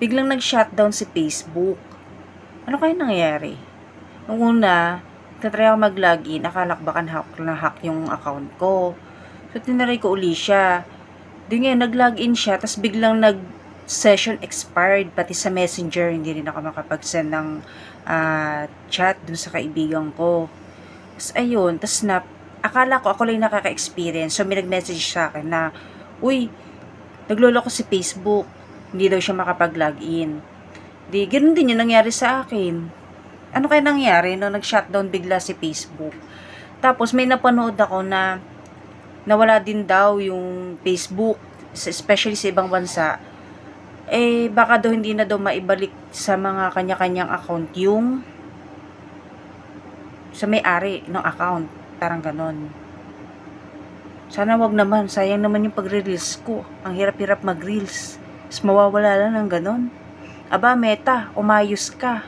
biglang nag-shutdown si Facebook. Ano kaya nangyayari? Nung una, tatry ako mag-login, akala ko baka na-hack, na-hack yung account ko. So, tinaray ko uli siya. Di nga, nag-login siya, tapos biglang nag-session expired, pati sa messenger, hindi rin ako makapag-send ng ah, chat dun sa kaibigan ko. Tapos ayun, tapos na, akala ko ako lang nakaka-experience. So, may nag-message sa akin na, uy, nagloloko si Facebook. Hindi daw siya makapag-login. Di, ganun din yung nangyari sa akin. Ano kaya nangyari no nag-shutdown bigla si Facebook? Tapos may napanood ako na nawala din daw yung Facebook, especially sa ibang bansa. Eh, baka daw hindi na daw maibalik sa mga kanya-kanyang account yung sa may-ari ng account. Parang ganon. Sana wag naman. Sayang naman yung pagre-reels ko. Ang hirap-hirap mag-reels. Tapos mawawala lang ng ganon. Aba, Meta, umayos ka.